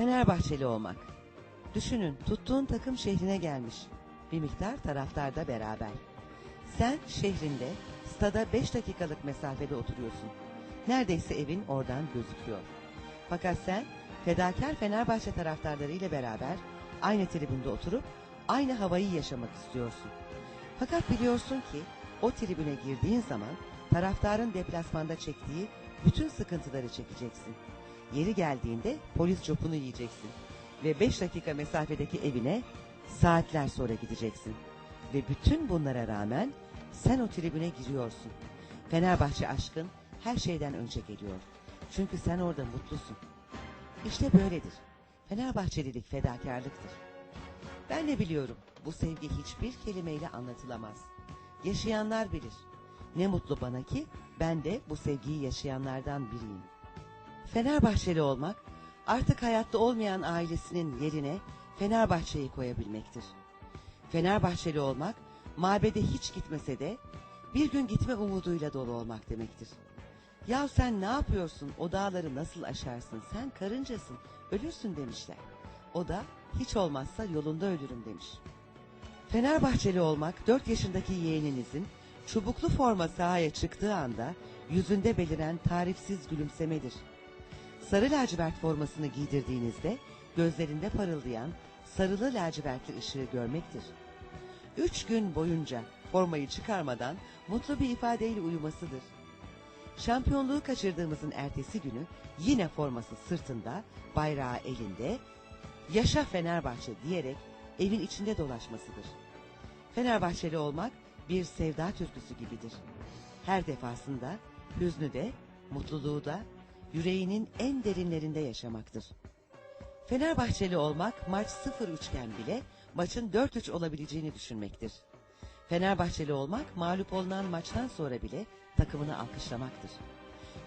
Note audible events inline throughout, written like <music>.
Fenerbahçeli olmak. Düşünün tuttuğun takım şehrine gelmiş. Bir miktar taraftar da beraber. Sen şehrinde stada 5 dakikalık mesafede oturuyorsun. Neredeyse evin oradan gözüküyor. Fakat sen fedakar Fenerbahçe taraftarlarıyla beraber aynı tribünde oturup aynı havayı yaşamak istiyorsun. Fakat biliyorsun ki o tribüne girdiğin zaman taraftarın deplasmanda çektiği bütün sıkıntıları çekeceksin. Yeri geldiğinde polis çopunu yiyeceksin. Ve 5 dakika mesafedeki evine saatler sonra gideceksin. Ve bütün bunlara rağmen sen o tribüne giriyorsun. Fenerbahçe aşkın her şeyden önce geliyor. Çünkü sen orada mutlusun. İşte böyledir. Fenerbahçelilik fedakarlıktır. Ben de biliyorum bu sevgi hiçbir kelimeyle anlatılamaz. Yaşayanlar bilir. Ne mutlu bana ki ben de bu sevgiyi yaşayanlardan biriyim. Fenerbahçeli olmak artık hayatta olmayan ailesinin yerine Fenerbahçe'yi koyabilmektir. Fenerbahçeli olmak mabede hiç gitmese de bir gün gitme umuduyla dolu olmak demektir. Ya sen ne yapıyorsun o dağları nasıl aşarsın sen karıncasın ölürsün demişler. O da hiç olmazsa yolunda ölürüm demiş. Fenerbahçeli olmak 4 yaşındaki yeğeninizin çubuklu forma sahaya çıktığı anda yüzünde beliren tarifsiz gülümsemedir. Sarı lacivert formasını giydirdiğinizde gözlerinde parıldayan sarılı lacivertli ışığı görmektir. Üç gün boyunca formayı çıkarmadan mutlu bir ifadeyle uyumasıdır. Şampiyonluğu kaçırdığımızın ertesi günü yine forması sırtında, bayrağı elinde, yaşa Fenerbahçe diyerek evin içinde dolaşmasıdır. Fenerbahçeli olmak bir sevda türküsü gibidir. Her defasında hüznü de, mutluluğu da yüreğinin en derinlerinde yaşamaktır. Fenerbahçeli olmak maç 0-3 iken bile maçın 4-3 olabileceğini düşünmektir. Fenerbahçeli olmak mağlup olunan maçtan sonra bile takımını alkışlamaktır.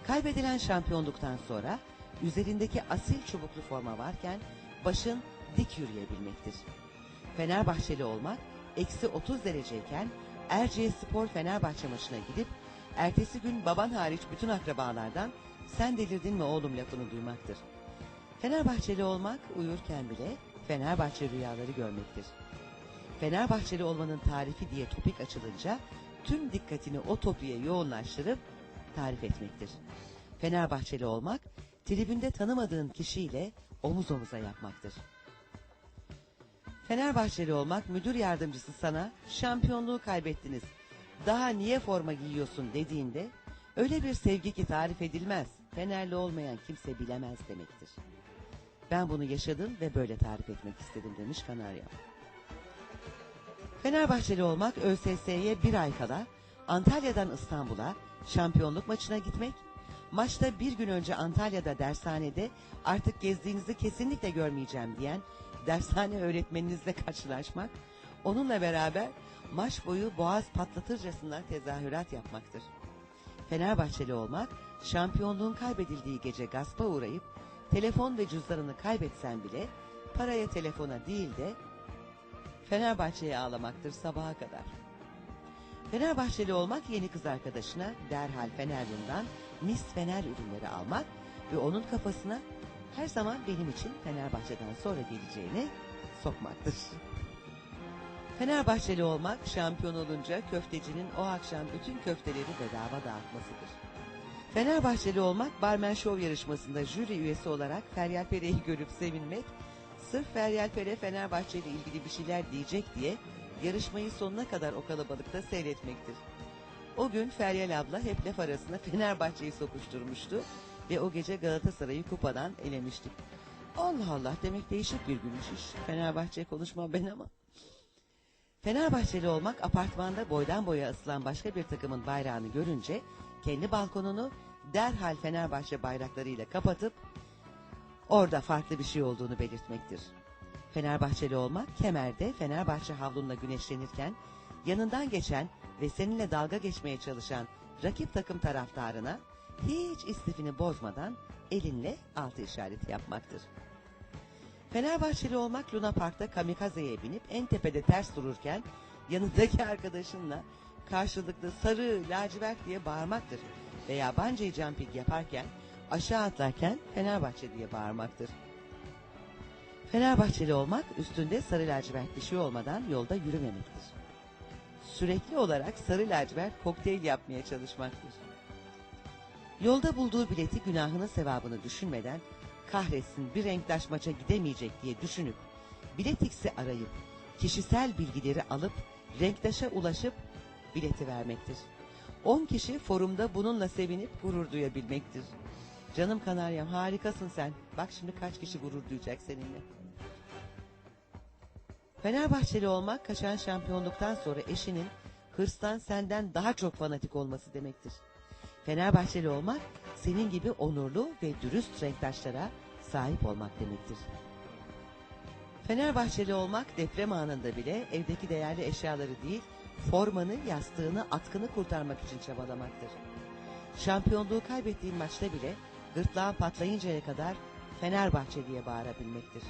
Kaybedilen şampiyonluktan sonra üzerindeki asil çubuklu forma varken başın dik yürüyebilmektir. Fenerbahçeli olmak eksi 30 dereceyken Erciyes Spor Fenerbahçe maçına gidip ertesi gün baban hariç bütün akrabalardan sen delirdin mi oğlum lafını duymaktır. Fenerbahçeli olmak uyurken bile Fenerbahçe rüyaları görmektir. Fenerbahçeli olmanın tarifi diye topik açılınca tüm dikkatini o topiğe yoğunlaştırıp tarif etmektir. Fenerbahçeli olmak tribünde tanımadığın kişiyle omuz omuza yapmaktır. Fenerbahçeli olmak müdür yardımcısı sana şampiyonluğu kaybettiniz. Daha niye forma giyiyorsun dediğinde öyle bir sevgi ki tarif edilmez. Fenerli olmayan kimse bilemez demektir. Ben bunu yaşadım ve böyle tarif etmek istedim demiş Kanarya. Fenerbahçeli olmak ÖSS'ye bir ay kala Antalya'dan İstanbul'a şampiyonluk maçına gitmek, maçta bir gün önce Antalya'da dershanede artık gezdiğinizi kesinlikle görmeyeceğim diyen dershane öğretmeninizle karşılaşmak, onunla beraber maç boyu boğaz patlatırcasına tezahürat yapmaktır. Fenerbahçeli olmak, şampiyonluğun kaybedildiği gece gaspa uğrayıp, telefon ve cüzdanını kaybetsen bile, paraya telefona değil de, Fenerbahçe'ye ağlamaktır sabaha kadar. Fenerbahçeli olmak yeni kız arkadaşına derhal Feneryum'dan mis Fener ürünleri almak ve onun kafasına her zaman benim için Fenerbahçe'den sonra geleceğini sokmaktır. Fenerbahçeli olmak şampiyon olunca köftecinin o akşam bütün köfteleri bedava dağıtmasıdır. Fenerbahçeli olmak barmen şov yarışmasında jüri üyesi olarak Feryal Pere'yi görüp sevinmek, sırf Feryal Pere Fenerbahçe ile ilgili bir şeyler diyecek diye yarışmayı sonuna kadar o kalabalıkta seyretmektir. O gün Feryal abla hep laf arasında <laughs> Fenerbahçe'yi sokuşturmuştu ve o gece Galatasaray'ı kupadan elemiştik. Allah Allah demek değişik bir gülüş iş. Fenerbahçe konuşmam ben ama. Fenerbahçeli olmak apartmanda boydan boya asılan başka bir takımın bayrağını görünce kendi balkonunu derhal Fenerbahçe bayraklarıyla kapatıp orada farklı bir şey olduğunu belirtmektir. Fenerbahçeli olmak kemerde Fenerbahçe havlunla güneşlenirken yanından geçen ve seninle dalga geçmeye çalışan rakip takım taraftarına hiç istifini bozmadan elinle altı işareti yapmaktır. Fenerbahçeli olmak Luna Park'ta kamikazeye binip en tepede ters dururken yanındaki <laughs> arkadaşınla karşılıklı sarı, lacivert diye bağırmaktır. Veya bungee jumping yaparken aşağı atlarken Fenerbahçe diye bağırmaktır. Fenerbahçeli olmak üstünde sarı lacivert bir şey olmadan yolda yürümemektir. Sürekli olarak sarı lacivert kokteyl yapmaya çalışmaktır. Yolda bulduğu bileti günahını sevabını düşünmeden kahretsin bir renktaş maça gidemeyecek diye düşünüp biletix'i arayıp kişisel bilgileri alıp renktaşa ulaşıp bileti vermektir. 10 kişi forumda bununla sevinip gurur duyabilmektir. Canım kanaryam harikasın sen. Bak şimdi kaç kişi gurur duyacak seninle. Fenerbahçeli olmak kaçan şampiyonluktan sonra eşinin hırstan senden daha çok fanatik olması demektir. Fenerbahçeli olmak senin gibi onurlu ve dürüst renktaşlara sahip olmak demektir. Fenerbahçeli olmak deprem anında bile evdeki değerli eşyaları değil, formanı, yastığını, atkını kurtarmak için çabalamaktır. Şampiyonluğu kaybettiğin maçta bile gırtlağın patlayıncaya kadar Fenerbahçe diye bağırabilmektir.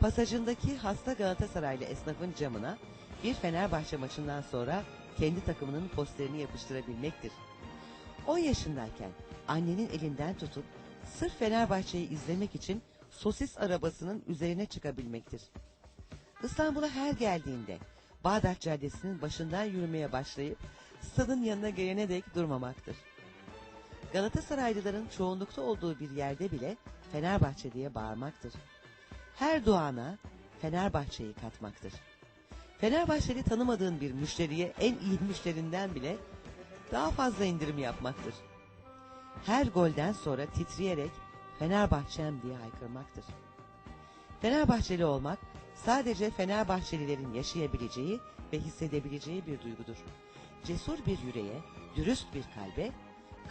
Pasajındaki hasta Galatasaraylı esnafın camına bir Fenerbahçe maçından sonra kendi takımının posterini yapıştırabilmektir. 10 yaşındayken annenin elinden tutup sırf Fenerbahçe'yi izlemek için sosis arabasının üzerine çıkabilmektir. İstanbul'a her geldiğinde Bağdat Caddesi'nin başından yürümeye başlayıp stadın yanına gelene dek durmamaktır. Galatasaraylıların çoğunlukta olduğu bir yerde bile Fenerbahçe diye bağırmaktır. Her duana Fenerbahçe'yi katmaktır. Fenerbahçeli tanımadığın bir müşteriye en iyi <laughs> müşterinden bile daha fazla indirim yapmaktır. Her golden sonra titreyerek Fenerbahçem diye haykırmaktır. Fenerbahçeli olmak sadece Fenerbahçelilerin yaşayabileceği ve hissedebileceği bir duygudur. Cesur bir yüreğe, dürüst bir kalbe,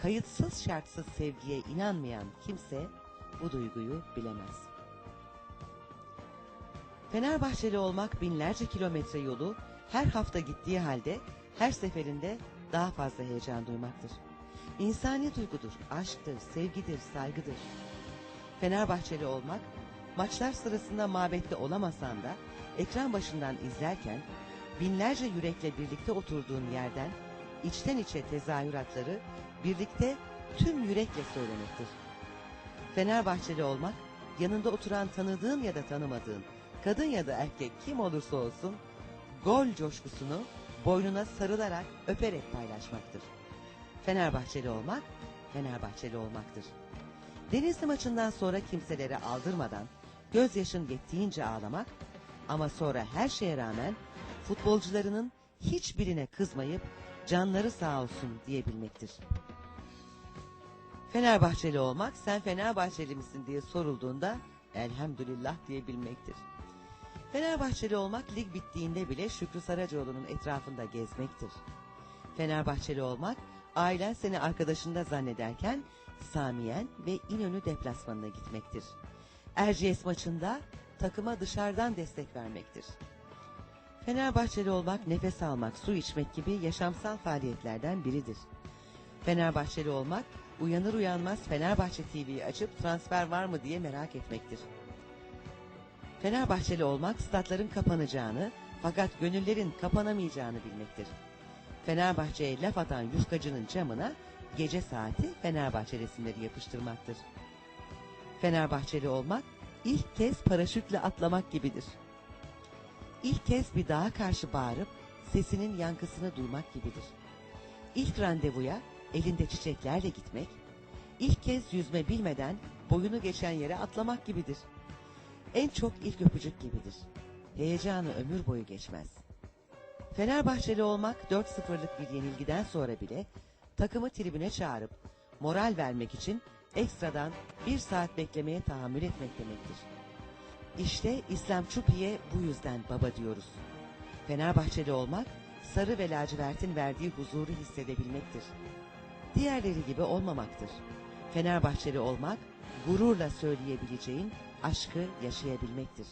kayıtsız şartsız sevgiye inanmayan kimse bu duyguyu bilemez. Fenerbahçeli olmak binlerce kilometre yolu her hafta gittiği halde her seferinde daha fazla heyecan duymaktır. İnsani duygudur, aşktır, sevgidir, saygıdır. Fenerbahçeli olmak, maçlar sırasında mabette olamasan da ekran başından izlerken binlerce yürekle birlikte oturduğun yerden içten içe tezahüratları birlikte tüm yürekle söylemektir. Fenerbahçeli olmak, yanında oturan tanıdığın ya da tanımadığın, kadın ya da erkek kim olursa olsun, gol coşkusunu boynuna sarılarak öperek paylaşmaktır. Fenerbahçeli olmak, Fenerbahçeli olmaktır. Denizli maçından sonra kimselere aldırmadan, gözyaşın yettiğince ağlamak ama sonra her şeye rağmen futbolcularının hiçbirine kızmayıp canları sağ olsun diyebilmektir. Fenerbahçeli olmak sen Fenerbahçeli misin diye sorulduğunda elhamdülillah diyebilmektir. Fenerbahçeli olmak lig bittiğinde bile Şükrü Saracoğlu'nun etrafında gezmektir. Fenerbahçeli olmak ailen seni arkadaşında zannederken Samiyen ve İnönü deplasmanına gitmektir. Erciyes maçında takıma dışarıdan destek vermektir. Fenerbahçeli olmak nefes almak, su içmek gibi yaşamsal faaliyetlerden biridir. Fenerbahçeli olmak uyanır uyanmaz Fenerbahçe TV'yi açıp transfer var mı diye merak etmektir. Fenerbahçeli olmak statların kapanacağını fakat gönüllerin kapanamayacağını bilmektir. Fenerbahçe'ye laf atan yufkacının camına gece saati Fenerbahçe resimleri yapıştırmaktır. Fenerbahçeli olmak ilk kez paraşütle atlamak gibidir. İlk kez bir dağa karşı bağırıp sesinin yankısını duymak gibidir. İlk randevuya elinde çiçeklerle gitmek, ilk kez yüzme bilmeden boyunu geçen yere atlamak gibidir. En çok ilk öpücük gibidir. Heyecanı ömür boyu geçmez. Fenerbahçeli olmak 4-0'lık bir yenilgiden sonra bile takımı tribüne çağırıp moral vermek için ekstradan bir saat beklemeye tahammül etmek demektir. İşte İslam Çupi'ye bu yüzden baba diyoruz. Fenerbahçeli olmak sarı ve lacivertin verdiği huzuru hissedebilmektir. Diğerleri gibi olmamaktır. Fenerbahçeli olmak gururla söyleyebileceğin aşkı yaşayabilmektir.